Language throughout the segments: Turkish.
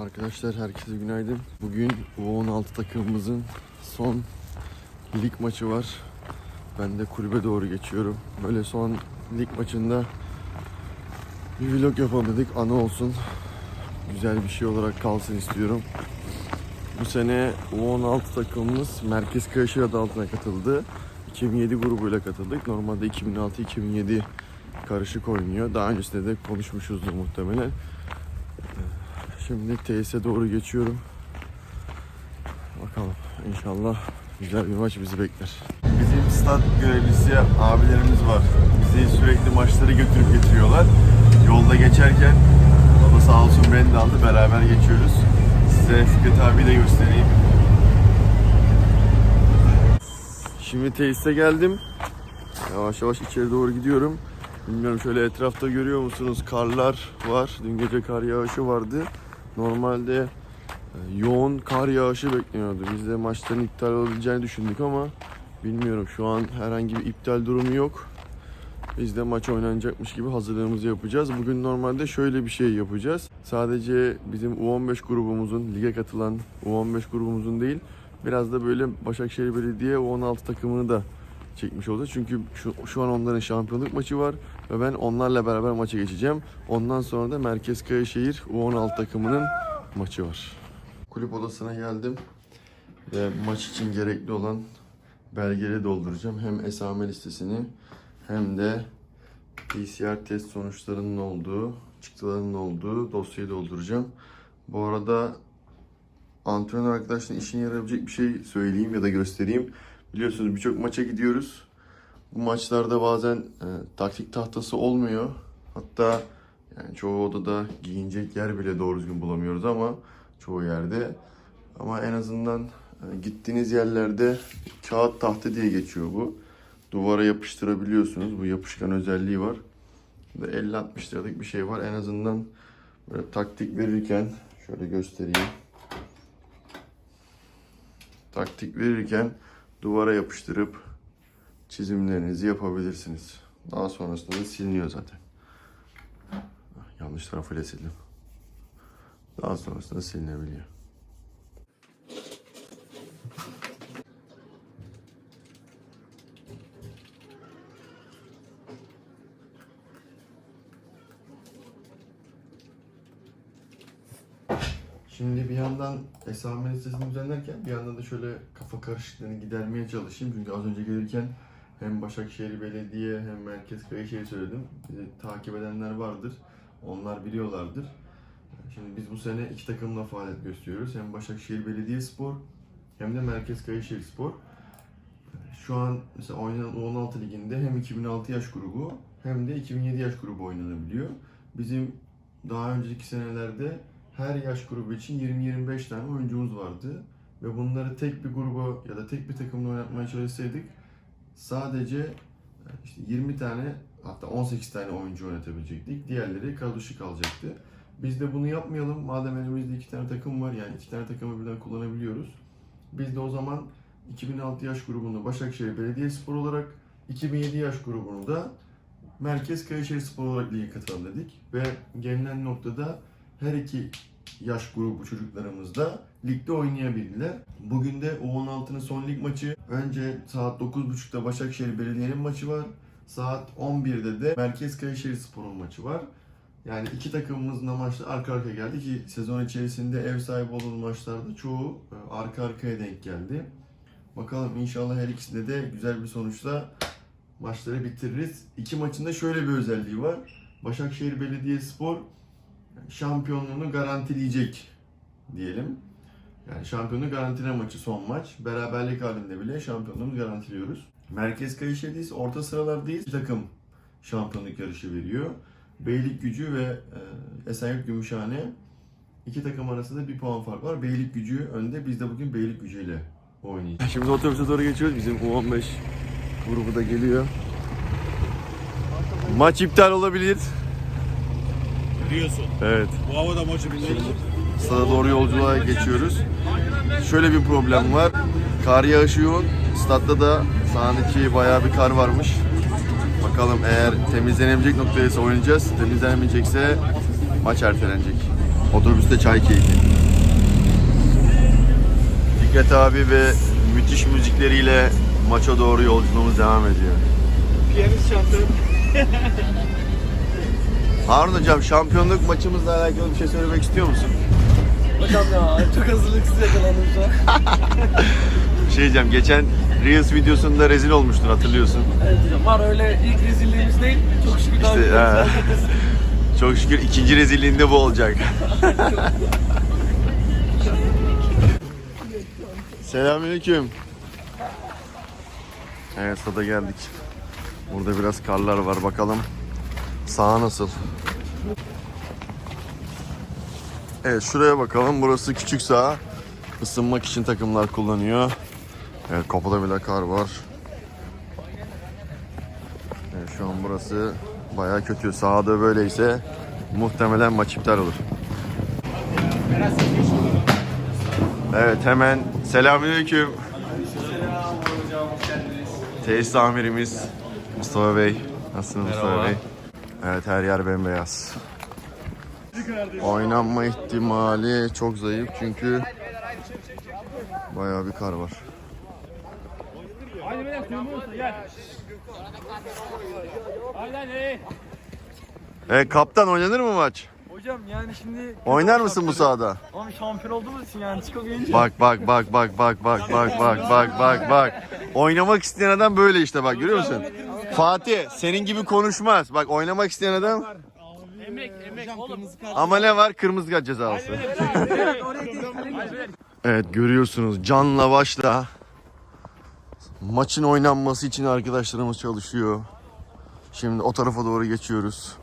Arkadaşlar herkese günaydın. Bugün U16 takımımızın son lig maçı var. Ben de kulübe doğru geçiyorum. Böyle son lig maçında bir vlog yapalım dedik. Anı olsun. Güzel bir şey olarak kalsın istiyorum. Bu sene U16 takımımız Merkez Kayaşehir adı altına katıldı. 2007 grubuyla katıldık. Normalde 2006-2007 karışık oynuyor. Daha öncesinde de konuşmuşuzdur muhtemelen. Şimdi tesise doğru geçiyorum. Bakalım inşallah güzel bir maç bizi bekler. Bizim stat görevlisi abilerimiz var. Bizi sürekli maçları götürüp getiriyorlar. Yolda geçerken da sağ olsun beni de aldı. Beraber geçiyoruz. Size Fikret abi de göstereyim. Şimdi tesise geldim. Yavaş yavaş içeri doğru gidiyorum. Bilmiyorum şöyle etrafta görüyor musunuz? Karlar var. Dün gece kar yağışı vardı. Normalde e, yoğun kar yağışı bekleniyordu. Biz de maçların iptal olabileceğini düşündük ama bilmiyorum şu an herhangi bir iptal durumu yok. Biz de maç oynanacakmış gibi hazırlığımızı yapacağız. Bugün normalde şöyle bir şey yapacağız. Sadece bizim U15 grubumuzun, lige katılan U15 grubumuzun değil, biraz da böyle Başakşehir Belediye U16 takımını da çekmiş olacağız. Çünkü şu, şu an onların şampiyonluk maçı var ve ben onlarla beraber maça geçeceğim. Ondan sonra da Merkez Kayaşehir U16 takımının maçı var. Kulüp odasına geldim ve maç için gerekli olan belgeleri dolduracağım. Hem esame listesini hem de PCR test sonuçlarının olduğu, çıktılarının olduğu dosyayı dolduracağım. Bu arada antrenör arkadaşların işine yarayabilecek bir şey söyleyeyim ya da göstereyim. Biliyorsunuz birçok maça gidiyoruz. Bu maçlarda bazen e, taktik tahtası olmuyor. Hatta yani çoğu odada giyinecek yer bile doğru düzgün bulamıyoruz ama çoğu yerde. Ama en azından e, gittiğiniz yerlerde kağıt tahta diye geçiyor bu. Duvara yapıştırabiliyorsunuz. Bu yapışkan özelliği var. Ve 50-60 liralık bir şey var. En azından böyle taktik verirken şöyle göstereyim. Taktik verirken duvara yapıştırıp çizimlerinizi yapabilirsiniz. Daha sonrasında da siliniyor zaten. Yanlış tarafıyla sildim. Daha sonrasında silinebiliyor. Şimdi bir yandan esame listesini düzenlerken bir yandan da şöyle kafa karışıklığını gidermeye çalışayım. Çünkü az önce gelirken hem Başakşehir Belediye hem Merkez Kayaşehir söyledim. Bizi takip edenler vardır. Onlar biliyorlardır. Şimdi biz bu sene iki takımla faaliyet gösteriyoruz. Hem Başakşehir Belediyespor hem de Merkez Kayaşehir Spor. Şu an mesela oynanan U16 liginde hem 2006 yaş grubu hem de 2007 yaş grubu oynanabiliyor. Bizim daha önceki senelerde her yaş grubu için 20-25 tane oyuncumuz vardı. Ve bunları tek bir gruba ya da tek bir takımda oynatmaya çalışsaydık sadece e, işte 20 tane hatta 18 tane oyuncu oynatabilecektik. Diğerleri kadro dışı kalacaktı. Biz de bunu yapmayalım. Madem elimizde iki tane takım var yani iki tane takımı birden kullanabiliyoruz. Biz de o zaman 2006 yaş grubunu Başakşehir Belediyespor olarak 2007 yaş grubunu da Merkez Kayaşehir Spor olarak lige katalım dedik. Ve gelinen noktada her iki yaş grubu çocuklarımız da ligde oynayabildiler. Bugün de U16'nın son lig maçı. Önce saat 9.30'da Başakşehir Belediye'nin maçı var. Saat 11'de de Merkez Kayaşehir Spor'un maçı var. Yani iki takımımızın da maçları arka arkaya geldi ki sezon içerisinde ev sahibi olan maçlarda çoğu e, arka arkaya denk geldi. Bakalım inşallah her ikisinde de güzel bir sonuçla maçları bitiririz. İki maçın da şöyle bir özelliği var. Başakşehir Belediyespor şampiyonluğunu garantileyecek diyelim. Yani şampiyonluğu garantileme maçı son maç. Beraberlik halinde bile şampiyonluğumuzu garantiliyoruz. Merkez Kayseri'deyiz, orta sıralardayız. Bir takım şampiyonluk yarışı veriyor. Beylikgücü ve e, Esenyurt Gümüşhane iki takım arasında bir puan fark var. Beylikgücü önde. Biz de bugün Beylikgücü ile oynayacağız. Şimdi otobüse doğru geçiyoruz. Bizim U15 grubu da geliyor. Maç iptal olabilir. Diyorsun. Evet. Bu havada maçı bilir. Stada doğru yolculuğa geçiyoruz. Şöyle bir problem var. Kar yağışı yoğun. Statta da sahnedeki bayağı bir kar varmış. Bakalım eğer temizlenebilecek noktaysa oynayacağız. Temizlenemeyecekse maç ertelenecek. Otobüste çay keyfi. Fikret abi ve müthiş müzikleriyle maça doğru yolculuğumuz devam ediyor. Piyanist şampiyon. Harun hocam şampiyonluk maçımızla alakalı bir şey söylemek istiyor musun? Hocam ya çok hazırlıksız yakalandım şu an. Şey diyeceğim geçen Reels videosunda rezil olmuştun hatırlıyorsun. Evet hocam var öyle ilk rezilliğimiz değil. Çok şükür daha İşte, güzel. he. Çok şükür ikinci rezilliğinde bu olacak. Selamünaleyküm. Evet stada geldik. Burada biraz karlar var bakalım. Saha nasıl? Evet şuraya bakalım. Burası küçük saha. Isınmak için takımlar kullanıyor. Evet kapıda bile kar var. Evet, şu an burası bayağı kötü. Sahada böyleyse muhtemelen maç iptal olur. Evet hemen selamünaleyküm. Tesis amirimiz Mustafa Bey. Nasılsınız Mustafa Bey? Evet her yer bembeyaz. Oynanma ihtimali çok zayıf çünkü bayağı bir kar var. Beyler gel. Hadi. Evet kaptan oynanır mı maç? Hocam yani şimdi... Oynar mısın bu sahada? Ama şampiyon olduğumuz için yani çıkamayınca... Bak bak bak bak bak bak bak bak bak bak bak. Oynamak isteyen adam böyle işte bak görüyor musun? Fatih senin gibi konuşmaz. Bak oynamak isteyen adam Emek emek oğlum. ama ne var? Kırmızı kart cezası. Evet görüyorsunuz canla başla maçın oynanması için arkadaşlarımız çalışıyor. Şimdi o tarafa doğru geçiyoruz.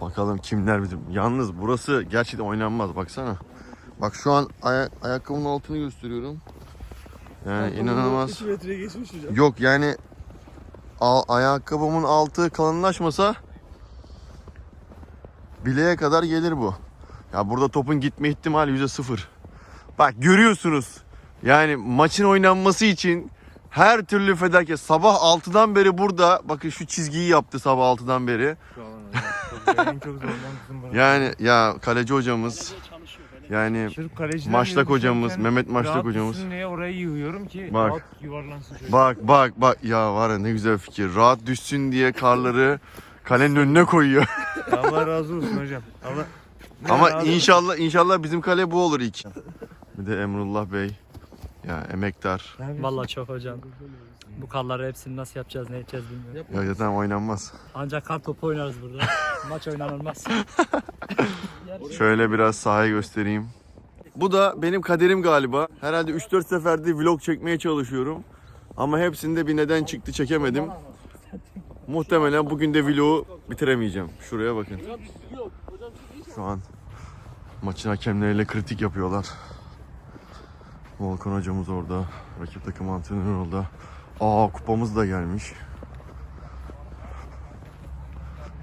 Bakalım kimler bizim. Yalnız burası gerçekten oynanmaz baksana. Bak şu an aya- ayakkabımın altını gösteriyorum. Yani inanılmaz. 2 metre geçmiş hocam. Yok yani a- ayakkabımın altı kalınlaşmasa bileğe kadar gelir bu. Ya burada topun gitme ihtimali yüzde sıfır. Bak görüyorsunuz. Yani maçın oynanması için her türlü fedakarlık. Sabah 6'dan beri burada. Bakın şu çizgiyi yaptı sabah 6'dan beri. Yani ya kaleci hocamız. Yani Sırf kaleciler Maçlak hocamız, Mehmet Maçlak rahat hocamız. düşsün diye orayı yığıyorum ki Bak. rahat yuvarlansın bak bak bak ya var ya ne güzel fikir. Rahat düşsün diye karları kalenin önüne koyuyor. Allah razı olsun hocam. Allah Ne Ama razı- inşallah inşallah bizim kale bu olur ilk. Bir de Emrullah Bey. Ya emektar. Vallahi çok hocam. Bu karları hepsini nasıl yapacağız, ne edeceğiz bilmiyorum. Ya zaten oynanmaz. Ancak kar topu oynarız burada. Maç oynanılmaz. Şöyle biraz sahayı göstereyim. Bu da benim kaderim galiba. Herhalde 3-4 seferde vlog çekmeye çalışıyorum. Ama hepsinde bir neden çıktı çekemedim. Muhtemelen bugün de vlogu bitiremeyeceğim. Şuraya bakın. Şu an maçın hakemleriyle kritik yapıyorlar. Volkan hocamız orada. Rakip takım antrenörü orada. Aa kupamız da gelmiş.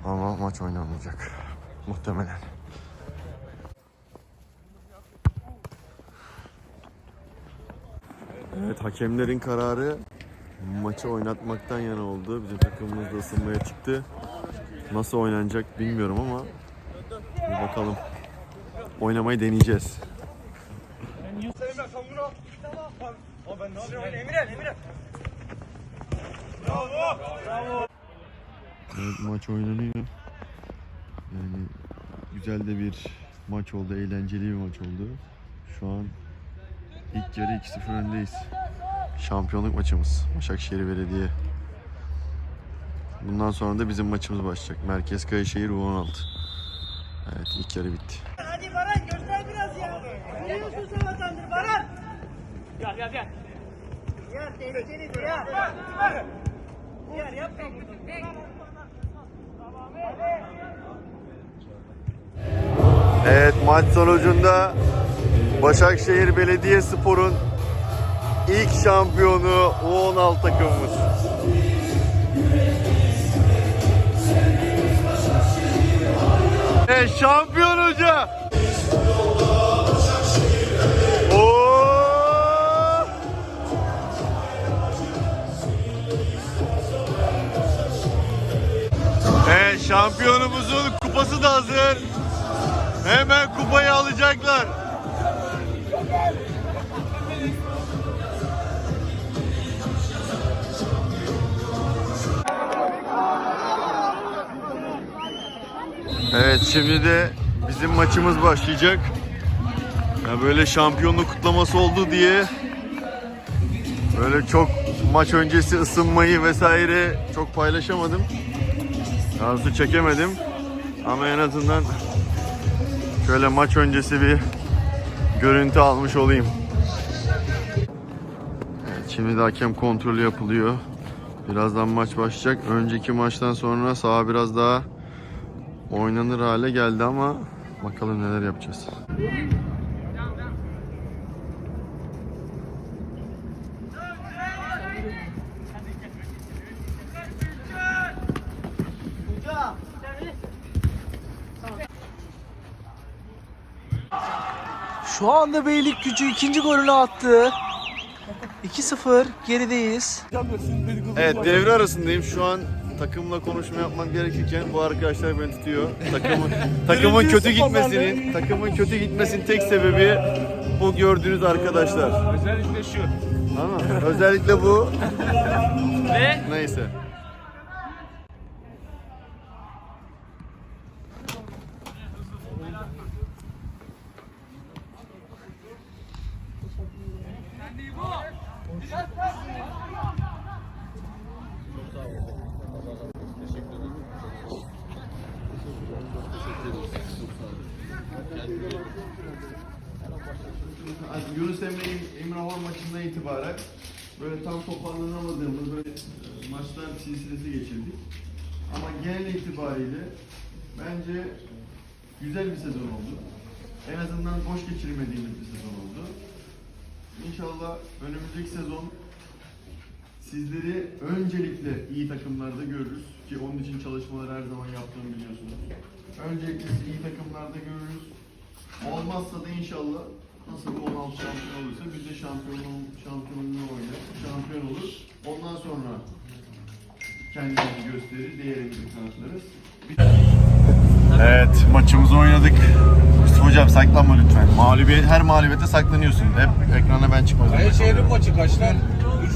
Ama maç oynanmayacak. Muhtemelen. Evet hakemlerin kararı maçı oynatmaktan yana oldu. Bizim takımımız da ısınmaya çıktı. Nasıl oynanacak bilmiyorum ama bir bakalım. Oynamayı deneyeceğiz. Evet maç oynanıyor. Yani güzel de bir maç oldu, eğlenceli bir maç oldu. Şu an ilk yarı 2-0 öndeyiz. Şampiyonluk maçımız Başakşehir Belediye. Bundan sonra da bizim maçımız başlayacak. Merkez Kayaşehir U16. Evet ilk yarı bitti. Hadi Baran göster biraz ya. Biliyorsun sen vatandır Baran. Gel gel gel. Ya tehlikeli ya. Evet maç sonucunda Başakşehir Belediyespor'un ilk şampiyonu U16 takımımız. Evet şampiyon hoca. Şampiyonumuzun kupası da hazır. Hemen kupayı alacaklar. Evet şimdi de bizim maçımız başlayacak. Ya böyle şampiyonluk kutlaması oldu diye böyle çok maç öncesi ısınmayı vesaire çok paylaşamadım. Daha çekemedim. Ama en azından şöyle maç öncesi bir görüntü almış olayım. Evet, şimdi de hakem kontrolü yapılıyor. Birazdan maç başlayacak. Önceki maçtan sonra saha biraz daha oynanır hale geldi ama bakalım neler yapacağız. Şu anda Beylik gücü ikinci golünü attı. 2-0 gerideyiz. Evet devre arasındayım. Şu an takımla konuşma yapmam gerekirken bu arkadaşlar beni tutuyor. Takımın takımın kötü gitmesinin, takımın kötü gitmesinin tek sebebi bu gördüğünüz arkadaşlar. Özellikle şu. Ama özellikle bu. Ne? Neyse. Yunus Emre Hor maçından itibaren böyle tam toparlanamadığımız böyle e, maçlar silsilesi geçirdik. Ama genel itibariyle bence güzel bir sezon oldu. En azından boş geçirmediğimiz bir sezon oldu. İnşallah önümüzdeki sezon sizleri öncelikle iyi takımlarda görürüz ki onun için çalışmaları her zaman yaptığımı biliyorsunuz. Öncelikle sizi iyi takımlarda görürüz. Olmazsa da inşallah nasıl bu 16 şampiyon olursa biz de şampiyonluğu, şampiyonluğu oynar, şampiyon olur. Ondan sonra kendimizi gösterir, diğerimizi kanıtlarız. Evet, maçımızı oynadık. Yusuf hocam saklanma lütfen. Mağlubiyet, her mağlubiyette saklanıyorsun. Hep ekrana ben çıkmaz. Kayseri maçı kaçtan?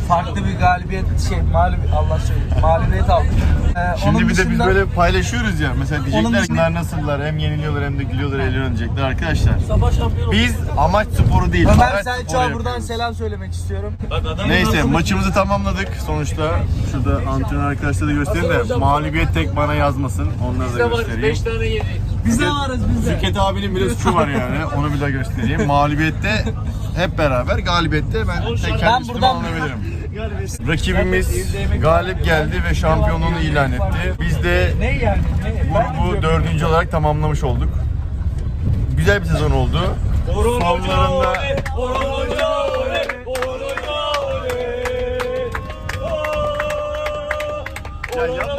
Farklı bir galibiyet şey mağlubiyet Allah söyleyeyim. Mağlubiyet aldık. Ee, Şimdi bir de biz dışında- böyle paylaşıyoruz ya. Mesela diyecekler Onun ki dışında- bunlar nasıllar hem yeniliyorlar hem de gülüyorlar eğleniyorlar diyecekler arkadaşlar. Sabah şampiyon Biz amaç sporu değil. Ömer araç Selçuk'a sporu buradan yapıyoruz. selam söylemek istiyorum. Neyse maçımızı tamamladık sonuçta. Şurada antrenör arkadaşlara da göstereyim de mağlubiyet tek bana yazmasın. Onları da göstereyim. 5 tane yedi. Biz de varız biz de. Şirket abinin bir de suçu var yani. Onu bir daha göstereyim. Mağlubiyette hep beraber, galibiyette ben tek kendi Ben üstüme buradan- alınabilirim. Rakibimiz galip geldi ve şampiyonluğunu ilan etti. Biz de grubu dördüncü olarak tamamlamış olduk. Güzel bir sezon oldu. Sonlarında ya yapma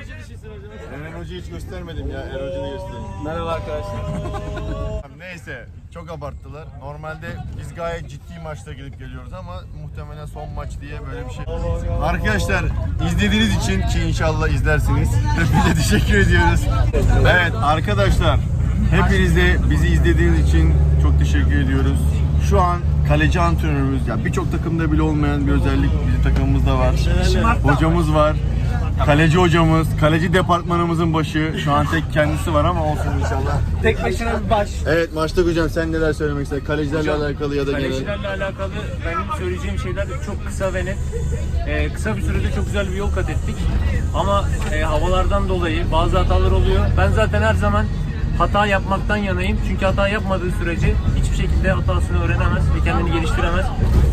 Eren Hoca'yı hiç göstermedim ya. Eren Hoca'yı göstereyim. Merhaba arkadaşlar. Neyse çok abarttılar. Normalde biz gayet ciddi maçta gidip geliyoruz ama muhtemelen son maç diye böyle bir şey. Arkadaşlar izlediğiniz için ki inşallah izlersiniz. Hepinize teşekkür ediyoruz. Evet arkadaşlar hepinize bizi izlediğiniz için çok teşekkür ediyoruz. Şu an kaleci antrenörümüz ya birçok takımda bile olmayan bir özellik bizim takımımızda var. Hocamız var. Kaleci hocamız, kaleci departmanımızın başı. Şu an tek kendisi var ama olsun inşallah. Tek başına bir baş. Evet maçta hocam sen neler söylemek istersin? Kalecilerle alakalı ya da genel. Kalecilerle alakalı benim söyleyeceğim şeyler çok kısa ve net. Ee, kısa bir sürede çok güzel bir yol kat ettik. Ama e, havalardan dolayı bazı hatalar oluyor. Ben zaten her zaman hata yapmaktan yanayım. Çünkü hata yapmadığı sürece hiçbir şekilde hatasını öğrenemez ve kendini geliştiremez.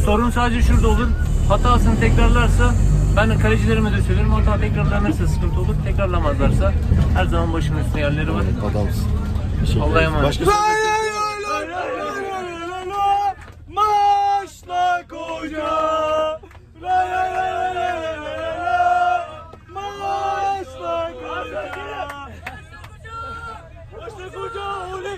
Sorun sadece şurada olur. Hatasını tekrarlarsa Ben kalecilerime de söylüyorum hata tekrarlanırsa sıkıntı olur. Tekrarlamazlarsa her zaman başımın üstüne yerleri var. Adamsın. Teşekkür Allah'a emanet. Başka Maçla koca. Maçla. Maçla oley.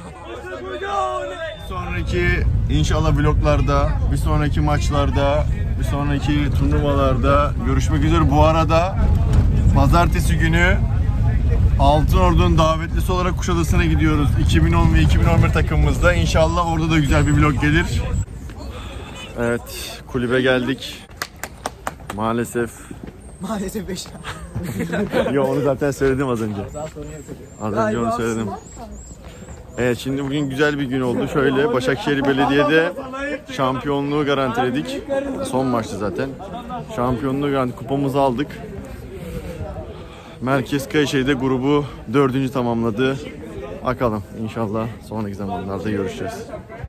Maçla oley. sonraki inşallah vloglarda, bir sonraki maçlarda, sonraki turnuvalarda görüşmek üzere. Bu arada pazartesi günü Altınordu'nun davetlisi olarak Kuşadası'na gidiyoruz. 2010 ve 2011 takımımızda. İnşallah orada da güzel bir vlog gelir. Evet, kulübe geldik. Maalesef. Maalesef 5 Yo onu zaten söyledim az önce. Az önce onu söyledim. Evet şimdi bugün güzel bir gün oldu. Şöyle Başakşehir Belediye'de şampiyonluğu garantiledik. Son maçtı zaten. Şampiyonluğu garanti kupamızı aldık. Merkez Kayseri'de grubu dördüncü tamamladı. Bakalım inşallah sonraki zamanlarda görüşeceğiz.